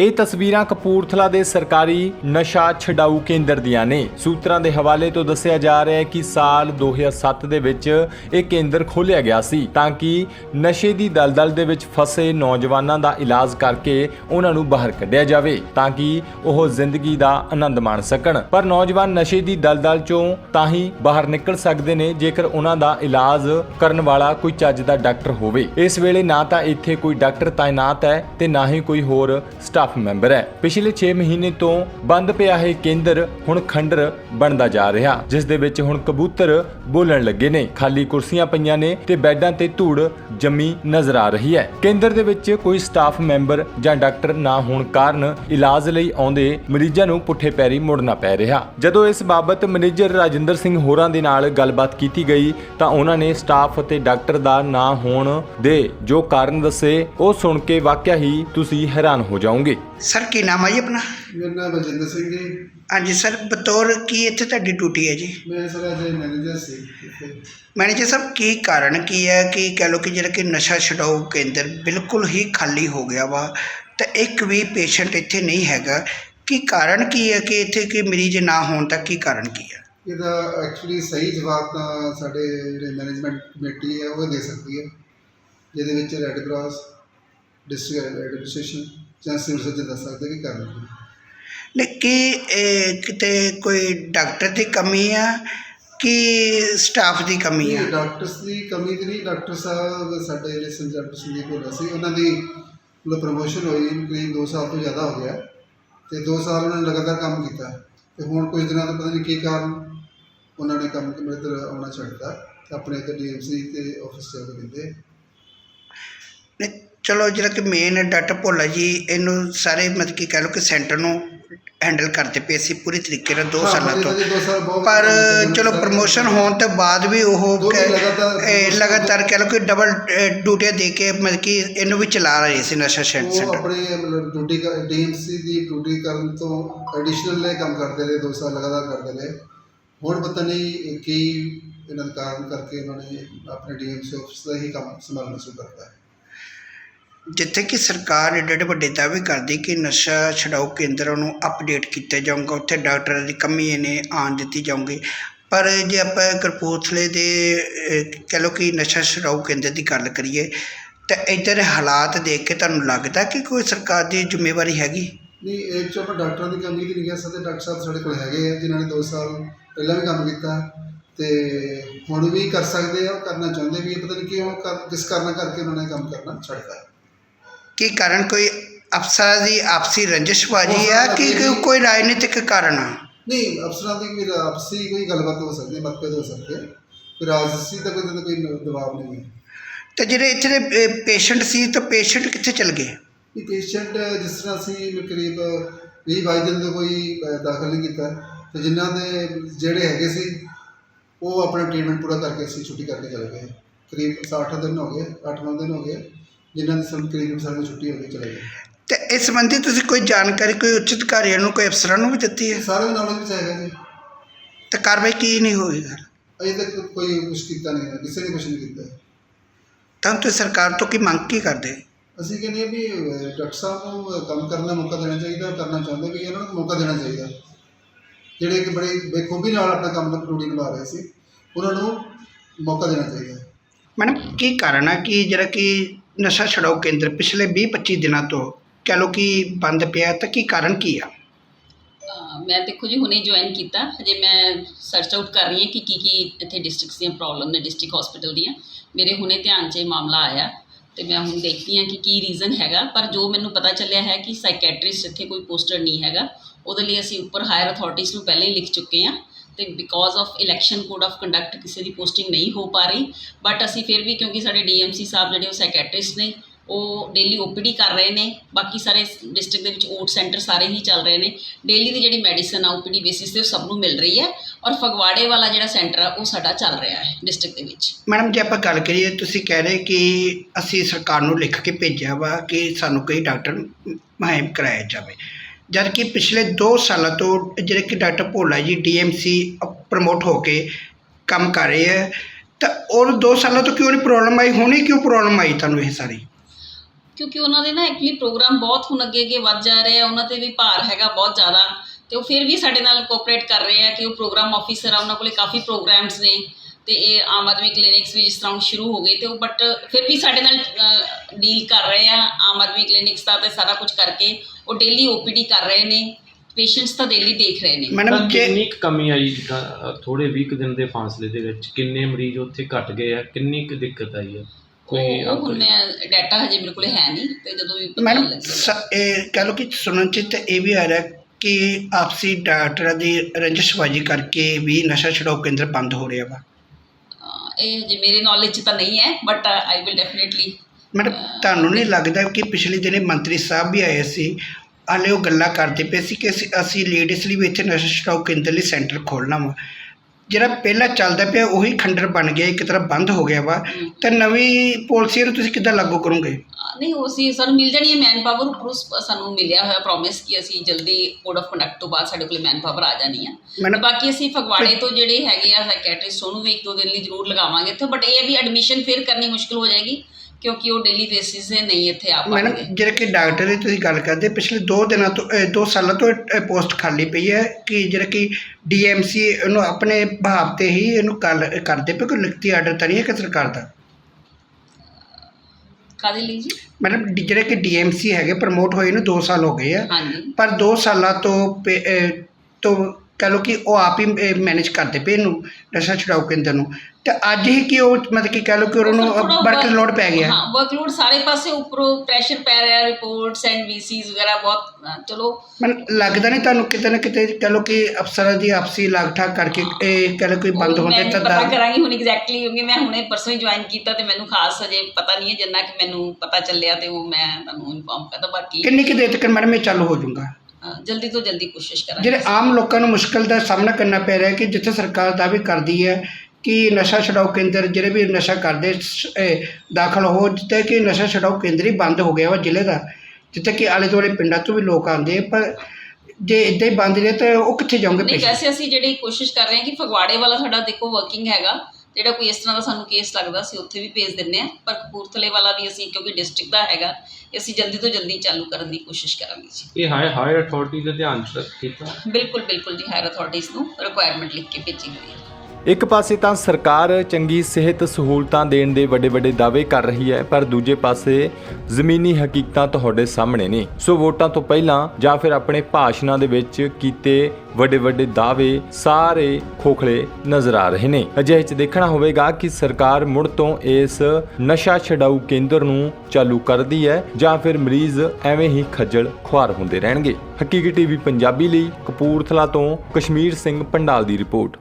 ਇਹ ਤਸਵੀਰਾਂ ਕਪੂਰਥਲਾ ਦੇ ਸਰਕਾਰੀ ਨਸ਼ਾ ਛਡਾਊ ਕੇਂਦਰ ਦੀਆਂ ਨੇ। ਸੂਤਰਾਂ ਦੇ ਹਵਾਲੇ ਤੋਂ ਦੱਸਿਆ ਜਾ ਰਿਹਾ ਹੈ ਕਿ ਸਾਲ 2007 ਦੇ ਵਿੱਚ ਇਹ ਕੇਂਦਰ ਖੋਲ੍ਹਿਆ ਗਿਆ ਸੀ ਤਾਂ ਕਿ ਨਸ਼ੇ ਦੀ ਦਲਦਲ ਦੇ ਵਿੱਚ ਫਸੇ ਨੌਜਵਾਨਾਂ ਦਾ ਇਲਾਜ ਕਰਕੇ ਉਹਨਾਂ ਨੂੰ ਬਾਹਰ ਕੱਢਿਆ ਜਾਵੇ ਤਾਂ ਕਿ ਉਹ ਜ਼ਿੰਦਗੀ ਦਾ ਆਨੰਦ ਮਾਣ ਸਕਣ। ਪਰ ਨੌਜਵਾਨ ਨਸ਼ੇ ਦੀ ਦਲਦਲ ਚੋਂ ਤਾਂ ਹੀ ਬਾਹਰ ਨਿਕਲ ਸਕਦੇ ਨੇ ਜੇਕਰ ਉਹਨਾਂ ਦਾ ਇਲਾਜ ਕਰਨ ਵਾਲਾ ਕੋਈ ਚੱਜ ਦਾ ਡਾਕਟਰ ਹੋਵੇ। ਇਸ ਵੇਲੇ ਨਾ ਤਾਂ ਇੱਥੇ ਕੋਈ ਡਾਕਟਰ ਤਾਇਨਾਤ ਹੈ ਤੇ ਨਾ ਹੀ ਕੋਈ ਹੋਰ ਸਟਾਫ ਮੈਂਬਰ ਹੈ। ਪਿਛਲੇ 6 ਮਹੀਨੇ ਤੋਂ ਬੰਦ ਪਿਆ ਇਹ ਕੇਂਦਰ, ਹੁਣ ਖੰਡਰ ਬਣਦਾ ਜਾ ਰਿਹਾ ਜਿਸ ਦੇ ਵਿੱਚ ਹੁਣ ਕਬੂਤਰ ਬੋਲਣ ਲੱਗੇ ਨੇ। ਖਾਲੀ ਕੁਰਸੀਆਂ ਪਈਆਂ ਨੇ ਤੇ ਬੈੱਡਾਂ ਤੇ ਧੂੜ ਜੰਮੀ ਨਜ਼ਰ ਆ ਰਹੀ ਹੈ। ਕੇਂਦਰ ਦੇ ਵਿੱਚ ਕੋਈ ਸਟਾਫ ਮੈਂਬਰ ਜਾਂ ਡਾਕਟਰ ਨਾ ਹੋਣ ਕਾਰਨ ਇਲਾਜ ਲਈ ਆਉਂਦੇ ਮਰੀਜ਼ਾਂ ਨੂੰ ਪੁੱਠੇ ਪੈਰੀ ਮੁੜਨਾ ਪੈ ਰਿਹਾ। ਜਦੋਂ ਇਸ ਬਾਬਤ ਮੈਨੇਜਰ ਰਾਜਿੰਦਰ ਸਿੰਘ ਹੋਰਾਂ ਦੇ ਨਾਲ ਗੱਲਬਾਤ ਕੀਤੀ ਗਈ, ਤਾਂ ਉਹਨਾਂ ਨੇ ਸਟਾਫ ਅਤੇ ਡਾਕਟਰ ਦਾ ਨਾ ਹੋਣ ਦੇ ਜੋ ਕਾਰਨ ਦੱਸੇ, ਉਹ ਸੁਣ ਕੇ ਵਾਕਿਆ ਹੀ ਤੁਸੀਂ ਹੈਰਾਨ ਹੋ ਜਾਓਗੇ। ਸਰ ਕੀ ਨਾਮ ਹੈ ਜੀ ਆਪਣਾ? ਮੇਰਾ ਨਾਮ ਬਲਜਿੰਦਰ ਸਿੰਘ ਜੀ। ਹਾਂਜੀ ਸਰ ਬਤੌਰ ਕੀ ਇੱਥੇ ਤੁਹਾਡੀ ਡਿਊਟੀ ਹੈ ਜੀ? ਮੈਂ ਸਰ ਅਜੇ ਮੈਨੇਜਰ ਸੀ ਇੱਥੇ। ਮੈਨੇਜਰ ਸਾਹਿਬ ਕੀ ਕਾਰਨ ਕੀ ਹੈ? ਕਿ ਕਹਿ ਲਓ ਕਿ ਜਿਹੜਾ ਕਿ ਨਸ਼ਾ ਛਡਾਊ ਕੇਂਦਰ ਬਿਲਕੁਲ ਹੀ ਖਾਲੀ ਹੋ ਗਿਆ ਵਾ ਤੇ ਇੱਕ ਵੀ ਪੇਸ਼ੈਂਟ ਇੱਥੇ ਨਹੀਂ ਹੈਗਾ। ਕੀ ਕਾਰਨ ਕੀ ਹੈ ਕਿ ਇੱਥੇ ਕਿ ਮਰੀਜ਼ ਨਾ ਹੋਣ ਦਾ ਕੀ ਕਾਰਨ ਕੀ ਹੈ? ਇਹਦਾ ਐਕਚੁਅਲੀ ਸਹੀ ਜਵਾਬ ਤਾਂ ਸਾਡੇ ਜਿਹੜੇ ਮੈਨੇਜਮੈਂਟ ਕਮੇਟੀ ਹੈ ਉਹ ਦੇ ਸਕਦੀ ਹੈ। ਜਿਹਦੇ ਵਿੱਚ ਰੈੱਡ ਕਰਾਸ ਡਿਸਟ੍ਰਿਕਟ ਐਡਮਿਨਿਸਟ੍ਰੇਸ਼ਨ ਜਾਂ ਸਿਵਲ ਸਰਜਨ ਦੱਸ ਸਕਦੇ ਕਿ ਕਾਰਨ ਕੀ? ਕੀ ਇਹ ਕਿਤੇ ਕੋਈ ਡਾਕਟਰ ਦੀ ਕਮੀ ਆ ਕਿ ਸਟਾਫ ਦੀ ਕਮੀ ਆ? ਡਾਕਟਰਸ ਦੀ ਕਮੀ ਤੇ ਨਹੀਂ ਡਾਕਟਰ ਸਾਹਿਬ ਸਾਡੇ ਜਿਹੜੇ ਸੰਜੀਵ ਸੰਦੀਪ ਹੋਣਾ ਸੀ ਉਹਨਾਂ ਦੀ ਮਤਲਬ ਪ੍ਰਮੋਸ਼ਨ ਹੋਈ ਕਰੀਬ 2 ਸਾਲ ਤੋਂ ਜ਼ਿਆਦਾ ਹੋ ਗਿਆ ਤੇ 2 ਸਾਲ ਉਹਨਾਂ ਨੇ ਲਗਾਤਾਰ ਕੰਮ ਕੀਤਾ ਤੇ ਹੁਣ ਕੁਝ ਦਿਨਾਂ ਤੋਂ ਪਤਾ ਨਹੀਂ ਕੀ ਕਾਰਨ ਉਹਨਾਂ ਨੇ ਕੰਮ ਮੇਰੇ ਤੇ ਆਉਣਾ ਛੱਡਤਾ ਤੇ ਆਪਣੇ ਇੱਥੇ ਡੀਐਮਸੀ ਤੇ ਆਫਿਸ ਚੱਲ ਦਿੰਦੇ ਨੇ ਚਲੋ ਜਿਹੜਾ ਕਿ ਮੇਨ ਡਾਕਟਰ ਭੋਲਾ ਜੀ ਇਹਨੂੰ ਸਾਰੇ ਮਤਲਬ ਕਿ ਕਹਿ ਲਓ ਕਿ ਸੈਂਟਰ ਨੂੰ ਹੈਂਡਲ ਕਰਦੇ ਪਏ ਸੀ ਪੂਰੀ ਤਰੀਕੇ ਨਾਲ 2 ਹਾਂ, ਸਾਲਾਂ ਤੋਂ। ਪਰ ਚਲੋ। ਪ੍ਰਮੋਸ਼ਨ ਹੋਣ ਤੋਂ ਬਾਅਦ ਵੀ ਉਹ ਲਗਾਤਾਰ ਕਹਿ ਲਓ ਕਿ ਡਬਲ ਡਿਊਟੀਆਂ ਦੇ ਕੇ ਮਤਲਬ ਕਿ ਇਹਨੂੰ ਵੀ ਚਲਾ ਰਹੇ ਸੀ ਨਸ਼ਾ ਉਹ ਸੈਂਟਰ ਆਪਣੇ ਮਤਲਬ ਡਿਊਟੀ ਡੀਐਮਸੀ ਦੀ ਡਿਊਟੀ ਕਰਨ ਤੋਂ ਐਡੀਸ਼ਨਲ ਨੇ ਕੰਮ ਕਰਦੇ ਰਹੇ 2 ਸਾਲ ਲਗਾਤਾਰ ਕਰਦੇ ਰਹੇ। ਹੁਣ ਪਤਾ ਨਹੀਂ ਕੀ ਇਹਨਾਂ ਦੇ ਕਾਰਨ ਕਰਕੇ ਉਹਨਾਂ ਨੇ ਆਪਣੇ ਡੀਐਮਸੀ ਆਫਿਸ ਦਾ ਹੀ ਕੰਮ ਸੰਭਾਲਣਾ ਸ਼ੁਰੂ ਕਰਤਾ ਹੈ। ਜਿੱਥੇ ਕਿ ਸਰਕਾਰ ਏਡੇ ਐਡੇ ਵੱਡੇ ਦਾਅਵੇ ਕਰਦੀ ਕਿ ਨਸ਼ਾ ਛੁਡਾਊ ਕੇਂਦਰਾਂ ਨੂੰ ਅਪਡੇਟ ਕੀਤਾ ਜਾਊਗਾ, ਉੱਥੇ ਡਾਕਟਰਾਂ ਦੀ ਕਮੀ ਇਹਨੇ ਆਉਣ ਦਿੱਤੀ ਜਾਊਗੀ। ਪਰ ਜੇ ਆਪਾਂ ਕਪੂਰਥਲੇ ਦੇ ਕਹਿ ਲਓ ਕਿ ਨਸ਼ਾ ਛੁਡਾਊ ਕੇਂਦਰ ਦੀ ਗੱਲ ਕਰੀਏ, ਤਾਂ ਇੱਧਰ ਹਾਲਾਤ ਦੇਖ ਕੇ ਤੁਹਾਨੂੰ ਲੱਗਦਾ ਕਿ ਕੋਈ ਸਰਕਾਰ ਦੀ ਜ਼ਿੰਮੇਵਾਰੀ ਹੈਗੀ? ਨਹੀਂ, ਇਹ 'ਚ ਆਪਾਂ ਡਾਕਟਰਾਂ ਦੀ ਕਮੀ ਦੀ ਨਹੀਂ ਕਹਿ ਸਕਦੇ। ਡਾਕਟਰ ਸਾਹਿਬ ਸਾਡੇ ਕੋਲ ਹੈਗੇ ਆ, ਜਿਨ੍ਹਾਂ ਨੇ 2 ਸਾਲ ਪਹਿਲਾਂ ਵੀ ਕੰਮ ਕੀਤਾ। ਤੇ ਹੁਣ ਵੀ ਕਰ ਸਕਦੇ ਆ, ਉਹ ਕਰਨਾ ਚਾਹੁੰਦੇ ਵੀ ਇਹ ਪਤਾ ਨਹੀਂ ਕਿਉਂ ਕਿਸ ਕਾਰਨ ਕਰਕੇ ਉਹਨਾਂ ਨੇ ਕੰਮ ਕਰਨਾ ਛੱਡਤਾ। ਕੀ ਕਾਰਨ ਕੋਈ ਅਫਸਰਾਂ ਦੀ ਆਪਸੀ ਰੰਜਿਸ਼ਬਾਜੀ ਆ ਕਿ ਕੋਈ- ਕੋਈ ਰਾਜਨੀਤਿਕ ਕਾਰਨ ਆ? ਨਹੀਂ ਅਫਸਰਾਂ ਦੀ ਵੀ ਆਪਸੀ ਕੋਈ ਗੱਲਬਾਤ ਹੋ ਸਕਦੀ ਹੈ ਮਤਭੇਦ ਹੋ ਸਕਦੇ ਕੋਈ ਰਾਜਸੀ ਤਾਂ ਕੋਈ ਤਾਂ ਕੋਈ ਦਬਾਅ ਨਹੀਂ ਹੈ। ਤੇ ਜਿਹੜੇ ਇੱਥੇ ਦੇ ਪੇਸ਼ੈਂਟ ਸੀ ਤਾਂ ਪੇਸ਼ੈਂਟ ਕਿੱਥੇ ਚਲ ਗਏ? ਇਹ ਪੇਸ਼ੈਂਟ ਜਿਸ ਤਰ੍ਹਾਂ ਅਸੀਂ ਕਰੀਬ 20 22 ਦਿਨ ਤੋਂ ਕੋਈ ਅ, ਦਾਖਲ ਨਹੀਂ ਕੀਤਾ। ਤੇ ਜਿਨ੍ਹਾਂ ਦੇ ਜਿਹੜੇ ਹੈਗੇ ਸੀ ਉਹ ਆਪਣਾ ਟ੍ਰੀਟਮੈਂਟ ਪੂਰਾ ਕਰਕੇ ਅਸੀਂ ਛੁੱਟੀ ਕਰਕੇ ਚਲੇ ਗਏ। ਕਰੀਬ 60 ਦਿਨ ਹੋ ਗਏ 8-9 ਦਿਨ ਹੋ ਗਏ। ਜਿਨ੍ਹਾਂ ਦੀ ਸਾਨੂੰ ਕਰੀਬ ਸਾਨੂੰ ਛੁੱਟੀ ਹੋ ਗਈ ਚਲੇ ਗਏ ਤੇ ਇਸ ਸੰਬੰਧੀ ਤੁਸੀਂ ਕੋਈ ਜਾਣਕਾਰੀ ਕੋਈ ਉੱਚ ਅਧਿਕਾਰੀਆਂ ਨੂੰ ਕੋਈ ਅਫਸਰਾਂ ਨੂੰ ਵੀ ਦਿੱਤੀ ਹੈ? ਇਹ ਸਾਰੇ ਨੌਲੇਜ ਵਿੱਚ ਹੈਗਾ ਜੀ। ਤੇ ਕਾਰਵਾਈ ਕੀ ਨਹੀਂ ਹੋਈ ਅਜੇ ਤੱਕ ਕੋਈ ਕੁਛ ਕੀਤਾ ਨਹੀਂ ਹੈ ਕਿਸੇ ਨੇ ਕੁਛ ਨਹੀਂ ਕੀਤਾ। ਤਾਂ ਤੁਸੀਂ ਸਰਕਾਰ ਤੋਂ ਕੀ ਮੰਗ ਕੀ ਕਰਦੇ? ਅਸੀਂ ਕਹਿੰਦੇ ਹਾਂ ਵੀ ਡਾਕਟਰ ਸਾਹਿਬ ਨੂੰ ਕੰਮ ਕਰਨ ਦਾ ਮੌਕਾ ਦੇਣਾ ਚਾਹੀਦਾ ਕਰਨਾ ਚਾਹੁੰਦੇ ਵੀ ਇਹਨਾਂ ਨੂੰ ਮੌਕਾ ਦੇਣਾ ਚਾਹੀਦਾ। ਜਿਹੜੇ ਕਿ ਬੜੇ ਬੇਖੂਬੀ ਨਾਲ ਆਪਣਾ ਕੰਮ ਡਿਊਟੀ ਨਿਭਾ ਰਹੇ ਸੀ ਉਹਨਾਂ ਨੂੰ ਮੌਕਾ ਦੇਣਾ ਚਾਹੀਦਾ। ਮੈਡਮ ਕੀ ਕਾਰਨ ਆ ਕਿ ਜਿਹੜਾ ਕਿ ਨਸ਼ਾ ਛਡਾਊ ਕੇਂਦਰ ਪਿਛਲੇ 20 25 ਦਿਨਾਂ ਤੋਂ ਕਹਿ ਲਓ ਕਿ ਬੰਦ ਪਿਆ ਤਾਂ ਕੀ ਕਾਰਨ ਕੀ ਆ? ਮੈਂ ਦੇਖੋ ਜੀ ਹੁਣੇ ਜੁਆਇਨ ਕੀਤਾ। ਹਜੇ ਮੈਂ ਸਰਚ ਆਊਟ ਕਰ ਰਹੀ ਹਾਂ ਕਿ ਕੀ ਕੀ ਇੱਥੇ ਡਿਸਟ੍ਰਿਕਟਸ ਦੀਆਂ ਪ੍ਰੋਬਲਮ ਨੇ ਡਿਸਟ੍ਰਿਕਟ ਹਸਪੀਟਲ ਦੀਆਂ। ਮੇਰੇ ਹੁਣੇ ਧਿਆਨ 'ਚ ਇਹ ਮਾਮਲਾ ਆਇਆ ਤੇ ਮੈਂ ਹੁਣ ਦੇਖਦੀ ਹਾਂ ਕਿ ਕੀ ਰੀਜ਼ਨ ਹੈਗਾ। ਪਰ ਜੋ ਮੈਨੂੰ ਪਤਾ ਚੱਲਿਆ ਹੈ ਕਿ ਸਾਈਕੈਟ੍ਰਿਸਟ ਇੱਥੇ ਕੋਈ ਪੋਸਟਰ ਨਹੀਂ ਹੈਗਾ। ਉਹਦੇ ਲਈ ਅਸੀਂ ਉੱਪਰ ਹਾਇਰ ਅਥਾਰਟੀਜ਼ ਨੂੰ ਪਹਿਲਾਂ ਹੀ ਲਿਖ ਚੁੱਕੇ ਹਾਂ। ਤੇ because of election code of conduct ਕਿਸੇ ਦੀ ਪੋਸਟਿੰਗ ਨਹੀਂ ਹੋ ਪਾ ਰਹੀ ਬਟ ਅਸੀਂ ਫਿਰ ਵੀ ਕਿਉਂਕਿ ਸਾਡੇ ਡੀਐਮਸੀ ਸਾਹਿਬ ਜਿਹੜੇ ਉਹ ਸਾਈਕੈਟ੍ਰਿਸਟ ਨੇ, ਉਹ ਡੇਲੀ ਓਪੀਡੀ ਕਰ ਰਹੇ ਨੇ, ਬਾਕੀ ਸਾਰੇ ਡਿਸਟ੍ਰਿਕਟ ਦੇ ਵਿੱਚ ਓਟ ਸੈਂਟਰ ਸਾਰੇ ਹੀ ਚੱਲ ਰਹੇ ਨੇ ਡੇਲੀ ਦੀ ਜਿਹੜੀ ਮੈਡੀਸਨ ਆ ਓਪੀਡੀ ਬੇਸਿਸ ਤੇ ਉਹ ਸਭ ਨੂੰ ਮਿਲ ਰਹੀ ਹੈ, ਔਰ ਫਗਵਾੜੇ ਵਾਲਾ ਜਿਹੜਾ ਸੈਂਟਰ ਆ ਉਹ ਸਾਡਾ ਚੱਲ ਰਿਹਾ ਹੈ ਡਿਸਟ੍ਰਿਕਟ ਦੇ ਵਿੱਚ। ਮੈਡਮ, ਜੇ ਆਪਾਂ ਗੱਲ ਕਰੀਏ, ਤੁਸੀਂ ਕਹਿ ਰਹੇ ਕਿ ਅਸੀਂ ਸਰਕਾਰ ਨੂੰ ਲਿਖ ਕੇ ਭੇਜਿਆ ਵਾ ਕਿ ਸਾਨੂੰ ਕਈ ਡਾਕਟਰ ਮੁਹੱਈਆ ਕਰਾਇਆ ਜਾਵੇ। ਜਦਕਿ ਪਿਛਲੇ ਦੋ ਸਾਲਾਂ ਤੋਂ ਜਿਹੜੇ ਕਿ ਡਾਕਟਰ ਭੋਲਾ ਜੀ ਡੀਐਮਸੀ ਪ੍ਰਮੋਟ ਹੋ ਕੇ ਕੰਮ ਕਰ ਰਹੇ ਹੈ ਤਾਂ ਉਹ 2 ਸਾਲਾਂ ਤੋਂ ਕਿਉਂ ਨਹੀਂ ਪ੍ਰੋਬਲਮ ਆਈ? ਹੁਣੇ ਕਿਉਂ ਪ੍ਰੋਬਲਮ ਆਈ ਤੁਹਾਨੂੰ ਇਹ ਸਾਰੀ? ਕਿਉਂਕਿ ਉਹਨਾਂ ਦੇ ਨਾ ਐਕਚੁਅਲੀ ਪ੍ਰੋਗਰਾਮ ਬਹੁਤ ਹੁਣ ਅੱਗੇ ਅੱਗੇ ਵੱਧ ਜਾ ਰਹੇ ਆ, ਉਹਨਾਂ ਤੇ ਵੀ ਭਾਰ ਹੈਗਾ ਬਹੁਤ ਜ਼ਿਆਦਾ, ਤੇ ਉਹ ਫਿਰ ਵੀ ਸਾਡੇ ਨਾਲ ਕੋਆਪਰੇਟ ਕਰ ਰਹੇ ਆ ਕਿ ਉਹ ਪ੍ਰੋਗਰਾਮ ਆਫੀਸਰ ਆ, ਉਹਨਾਂ ਕੋਲੇ ਕਾਫੀ ਪ੍ਰੋਗਰਾਮਸ ਨੇ, ਤੇ ਇਹ ਆਮ ਆਦਮੀ ਕਲੀਨਿਕਸ ਵੀ ਜਿਸ ਤਰ੍ਹਾਂ ਸ਼ੁਰੂ ਹੋ ਗਏ ਤੇ ਉਹ ਬਟ ਫਿਰ ਵੀ ਸਾਡੇ ਨਾਲ ਡੀਲ ਕਰ ਰਹੇ ਆ, ਆਮ ਆਦਮੀ ਕਲੀਨਿਕਸ ਦਾ ਤੇ ਸਾਰਾ ਕੁਝ ਕਰਕੇ ਉਹ ਡੇਲੀ ਓਪੀਡੀ ਕਰ ਰਹੇ ਨੇ ਪੇਸ਼ੈਂਟਸ ਤਾਂ ਡੇਲੀ ਦੇਖ ਰਹੇ ਨੇ। ਮੈਡਮ ਕਿੰਨੀ ਕੁ ਕਮੀ ਆਈ ਜਿੱਦਾਂ ਥੋੜੇ 20 ਕੁ ਦਿਨ ਦੇ ਫਾਸਲੇ ਦੇ ਵਿੱਚ ਕਿੰਨੇ ਮਰੀਜ਼ ਉੱਥੇ ਘਟ ਗਏ ਆ ਕਿੰਨੀ ਕੁ ਦਿੱਕਤ ਆਈ ਹੈ ਕੋਈ ਉਹ ਹੁਣ ਮੈਂ ਡਾਟਾ ਹਜੇ ਮੇਰੇ ਕੋਲੇ ਹੈ ਨਹੀਂ ਤੇ ਜਦੋਂ ਵੀ ਪਤਾ ਮੈਡਮ ਲੱਗੇਗਾ। ਸ- ਇਹ ਕਹ ਲਓ ਕਿ ਸੁਣਨ ਚ ਤੇ ਇਹ ਵੀ ਆ ਰਿਹਾ ਕਿ ਆਪਸੀ ਡਾਕਟਰਾਂ ਦੀ ਰੰਜਿਸ਼ਬਾਜੀ ਕਰਕੇ ਵੀ ਨਸ਼ਾ ਛੁਡਾਓ ਕੇਂਦਰ ਬੰਦ ਹੋ ਰਿਹਾ ਵਾ। ਅਹ ਇਹ ਜੇ ਮੇਰੇ ਨੌਲੇਜ 'ਚ ਤਾਂ ਨਹੀਂ ਹੈ but I will definitely madam ਤੁਹਾਨੂੰ ਨਹੀਂ ਲੱਗਦਾ ਕਿ ਪਿਛਲੇ ਦਿਨੇ ਮੰਤਰੀ ਸਾਹਿਬ ਵੀ ਆਏ ਸੀ? ਹਾਲੇ ਉਹ ਗੱਲਾਂ ਕਰਦੇ ਪਏ ਸੀ ਕਿ ਅਸੀਂ ਅਸੀਂ ਲੇਡੀਜ਼ ਲਈ ਵੀ ਇੱਥੇ ਨਸ਼ਾ ਛੁਡਾਓ ਕੇਂਦਰ ਲਈ ਸੈਂਟਰ ਖੋਲ੍ਹਣਾ ਵਾ। ਜਿਹੜਾ ਪਹਿਲਾਂ ਚੱਲਦਾ ਪਿਆ ਉਹੀ ਖੰਡਰ ਬਣ ਗਿਆ ਇੱਕ ਤਰ੍ਹਾਂ ਬੰਦ ਹੋ ਗਿਆ ਵਾ। ਤੇ ਨਵੀਂ ਪਾਲਿਸੀ ਨੂੰ ਤੁਸੀਂ ਕਿੱਦਾਂ ਲਾਗੂ ਕਰੋਗੇ? ਨਹੀਂ ਉਹ ਸੀ ਸਾਨੂੰ ਮਿਲ ਜਾਣੀ ਹੈ ਮੈਨ ਪਾਵਰ ਉੱਪਰੋਂ ਸ- ਸਾਨੂੰ ਮਿਲਿਆ ਹੋਇਆ ਪ੍ਰੋਮਿਸ ਕਿ ਅਸੀਂ ਜਲਦੀ ਕੋਡ ਆਫ ਕੰਡਕਟ ਤੋਂ ਬਾਅਦ ਸਾਡੇ ਕੋਲੇ ਮੈਨ ਪਾਵਰ ਆ ਜਾਣੀ ਆ। ਮੈਡਮ- ਤੇ ਬਾਕੀ ਅਸੀਂ ਫਗਵਾੜੇ ਤੋਂ ਜਿਹੜੇ ਹੈਗੇ ਆ ਸਾਈਕੈਟ੍ਰਿਸਟ ਉਹਨੂੰ ਵੀ ਇੱਕ ਦੋ ਦਿਨ ਲਈ ਜ਼ਰੂਰ ਲਗਾਵਾਂਗੇ ਇੱਥੇ ਬਟ ਇਹ ਹੈ ਵੀ ਐਡਮਿਸ਼ਨ ਫਿਰ ਕਰਨੀ ਮੁਸ਼ਕਲ ਹੋ ਜਾਏਗੀ। ਕਿਉਂਕਿ ਉਹ ਡੇਲੀ ਬੇਸਿਸ ਤੇ ਨਹੀਂ ਇੱਥੇ ਆ ਮੈਡਮ ਪਾਉਂਦੇ। ਜਿਹੜੇ ਕਿ ਡਾਕਟਰ ਦੀ ਤੁਸੀਂ ਗੱਲ ਕਰਦੇ ਪਿਛਲੇ 2 ਦਿਨਾਂ ਤੋਂ 2 ਸਾਲਾਂ ਤੋਂ ਪੋਸਟ ਖਾਲੀ ਪਈ ਹੈ ਕਿ ਜਿਹੜਾ ਕਿ ਡੀਐਮਸੀ ਇਹਨੂੰ ਆਪਣੇ ਭਾਵ ਤੇ ਹੀ ਇਹਨੂੰ ਕਰ ਕਰਦੇ ਪਏ ਕੋਈ ਲਿਖਤੀ ਆਰਡਰ ਤਾਂ ਨਹੀਂ ਹੈ ਕਿ ਸਰਕਾਰ ਦਾ? ਕਾਦੇ ਲਈ ਜੀ? ਮੈਡਮ ਡੀ- ਜਿਹੜੇ ਕਿ ਡੀਐਮਸੀ ਹੈਗੇ ਪ੍ਰਮੋਟ ਹੋਏ ਨੂੰ 2 ਸਾਲ ਹੋ ਗਏ ਆ। ਹਾਂਜੀ। ਪਰ 2 ਸਾਲਾਂ ਤੋਂ ਪੇ- ਅਹ ਤੋਂ ਕਹ ਲਓ ਕਿ ਉਹ ਆਪ ਹੀ ਮੈਨੇਜ ਕਰਦੇ ਪਏ ਇਹਨੂੰ ਨਸ਼ਾ ਛੁਡਾਓ ਕੇਂਦਰ ਨੂੰ। ਤੇ ਅੱਜ ਹੀ ਕਿ ਉਹ ਮਤਲਬ ਕਿ ਕਹ ਲਓ ਕਿ ਉਹਨਾਂ ਨੂੰ ਵਰਕ ਲੋਡ ਪੈ ਗਿਆ। ਹਾਂ ਵਰਕਲੋਡ ਸਾਰੇ ਪਾਸੇ ਉੱਪਰੋਂ ਪ੍ਰੈਸ਼ਰ ਪੈ ਰਿਹਾ ਰਿਪੋਰਟਸ ਐਂਡ ਵੀਸੀਜ਼ ਵਗੈਰਾ ਬਹੁਤ ਚਲੋ। ਮਨ ਲੱਗਦਾ ਨਹੀਂ ਤੁਹਾਨੂੰ ਕਿਤੇ ਨਾ ਕਿਤੇ ਕਹ ਲਓ ਕਿ ਅਫਸਰਾਂ ਦੀ ਆਪਸੀ ਲਾਗਠਾਕ ਕਰਕੇ ਇਹ ਕਹ ਲਓ ਕੋਈ ਬੰਦ ਹੁੰਦੇ ਤਾਂ ਪਤਾ ਕਰਾਂਗੀ ਹੁਣ ਐਗਜ਼ੈਕਟਲੀ ਕਿਉਂਕਿ ਮੈਂ ਹੁਣੇ ਪਰਸੋਂ ਹੀ ਜੁਆਇਨ ਕੀਤਾ ਤੇ ਮੈਨੂੰ ਖਾਸ ਅਜੇ ਪਤਾ ਨਹੀਂ ਹੈ ਜਿੰਨਾ ਕਿ ਮੈਨੂੰ ਪਤਾ ਚੱਲਿਆ ਤੇ ਉਹ ਮੈਂ ਤੁਹਾਨੂੰ ਇਨਫੋਰਮ ਕਰਦਾ ਬਾਕੀ ਕਿੰਨੀ ਕਿ ਦੇਰ ਤੱਕ ਮੈਡਮ ਇਹ ਚਾਲੂ ਹੋ ਜਾਊਗਾ? ਜਲਦੀ ਤੋਂ ਜਲਦੀ ਕੋਸ਼ਿਸ਼ ਕਰਾਂਗੇ। ਜਿਹੜੇ ਆਮ ਲੋਕਾਂ ਨੂੰ ਮੁਸ਼ਕਲ ਦਾ ਸਾਹਮਣਾ ਕਰਨਾ ਪੈ ਰਿਹਾ ਕਿ ਜਿੱਥੇ ਸਰਕਾਰ ਦਾਅਵੇ ਕਰਦੀ ਹੈ ਕਿ ਨਸ਼ਾ ਛਡਾਓ ਕੇਂਦਰ ਜਿਹੜੇ ਵੀ ਨਸ਼ਾ ਕਰਦੇ ਦਾਖਲ ਹੋ ਜਿੱਥੇ ਕਿ ਨਸ਼ਾ ਛਡਾਓ ਕੇਂਦਰ ਹੀ ਬੰਦ ਹੋ ਗਿਆ ਵਾ ਜ਼ਿਲ੍ਹੇ ਦਾ ਜਿੱਥੇ ਕਿ ਆਲੇ ਦੁਆਲੇ ਪਿੰਡਾਂ ਤੋਂ ਵੀ ਲੋਕ ਆਉਂਦੇ ਪਰ ਜੇ ਇਦਾਂ ਹੀ ਬੰਦ ਰਹੇ ਤਾਂ ਉਹ ਕਿੱਥੇ ਜਾਓਗੇ ਨਹੀਂ ਵੈਸੇ ਅਸੀਂ ਜਿਹੜੀ ਕੋਸ਼ਿਸ਼ ਕਰ ਰਹੇ ਹਾਂ ਕਿ ਫਗਵਾੜੇ ਵਾਲਾ ਸਾਡਾ ਦੇਖੋ ਵਰਕਿੰਗ ਹੈਗਾ ਜਿਹੜਾ ਕੋਈ ਇਸ ਤਰ੍ਹਾਂ ਦਾ ਸਾਨੂੰ ਕੇਸ ਲੱਗਦਾ ਸੀ ਉੱਥੇ ਵੀ ਭੇਜ ਦਿੰਨੇ ਆ ਪਰ ਕਪੂਰਥਲੇ ਵਾਲਾ ਵੀ ਅਸੀਂ ਕਿਉਂਕਿ ਡਿਸਟ੍ਰਿਕਟ ਦਾ ਹੈਗਾ ਅਸੀਂ ਜਲਦੀ ਤੋਂ ਜਲਦੀ ਚਾਲੂ ਕਰਨ ਦੀ ਕੋਸ਼ਿਸ਼ ਕਰਾਂਗੇ ਜੀ। ਇਹ ਹਾਈ ਹਾਇਰ ਅਥਾਰਟੀ ਦੇ ਧਿਆਨ ਚ ਕੀਤਾ ਬਿਲਕੁਲ ਬਿਲਕੁਲ ਜੀ ਹਾਇਰ ਅਥਾਰਟੀਜ਼ ਨੂੰ ਰਿਕੁਆਇਰਮੈਂਟ ਲਿਖ ਕੇ ਭੇਜੀ ਹੋਈ ਹੈ। ਇੱਕ ਪਾਸੇ ਤਾਂ ਸਰਕਾਰ ਚੰਗੀ ਸਿਹਤ ਸਹੂਲਤਾਂ ਦੇਣ ਦੇ ਵੱਡੇ ਵੱਡੇ ਦਾਅਵੇ ਕਰ ਰਹੀ ਹੈ, ਪਰ ਦੂਜੇ ਪਾਸੇ ਜ਼ਮੀਨੀ ਹਕੀਕਤਾਂ ਤੁਹਾਡੇ ਸਾਹਮਣੇ ਨੇ। ਸੋ ਵੋਟਾਂ ਤੋਂ ਪਹਿਲਾਂ ਜਾਂ ਫਿਰ ਆਪਣੇ ਭਾਸ਼ਣਾਂ ਦੇ ਵਿੱਚ ਕੀਤੇ ਵੱਡੇ ਵੱਡੇ ਦਾਅਵੇ ਸਾਰੇ ਖੋਖਲੇ ਨਜ਼ਰ ਆ ਰਹੇ ਨੇ। ਅਜਿਹੇ ਚ ਦੇਖਣਾ ਹੋਵੇਗਾ ਕਿ ਸਰਕਾਰ ਮੁੜ ਤੋਂ ਇਸ ਨਸ਼ਾ ਛਡਾਊ ਕੇਂਦਰ ਨੂੰ ਚਾਲੂ ਕਰਦੀ ਹੈ ਜਾਂ ਫਿਰ ਮਰੀਜ਼ ਐਵੇਂ ਹੀ ਖੱਜਲ ਖੁਆਰ ਹੁੰਦੇ ਰਹਿਣਗੇ। ਹਕੀਕੀ ਟੀਵੀ ਪੰਜਾਬੀ ਲਈ ਕਪੂਰਥਲਾ ਤੋਂ ਕਸ਼ਮੀਰ ਸਿੰਘ ਪੰਡਾਲ ਦੀ ਰਿਪੋਰਟ।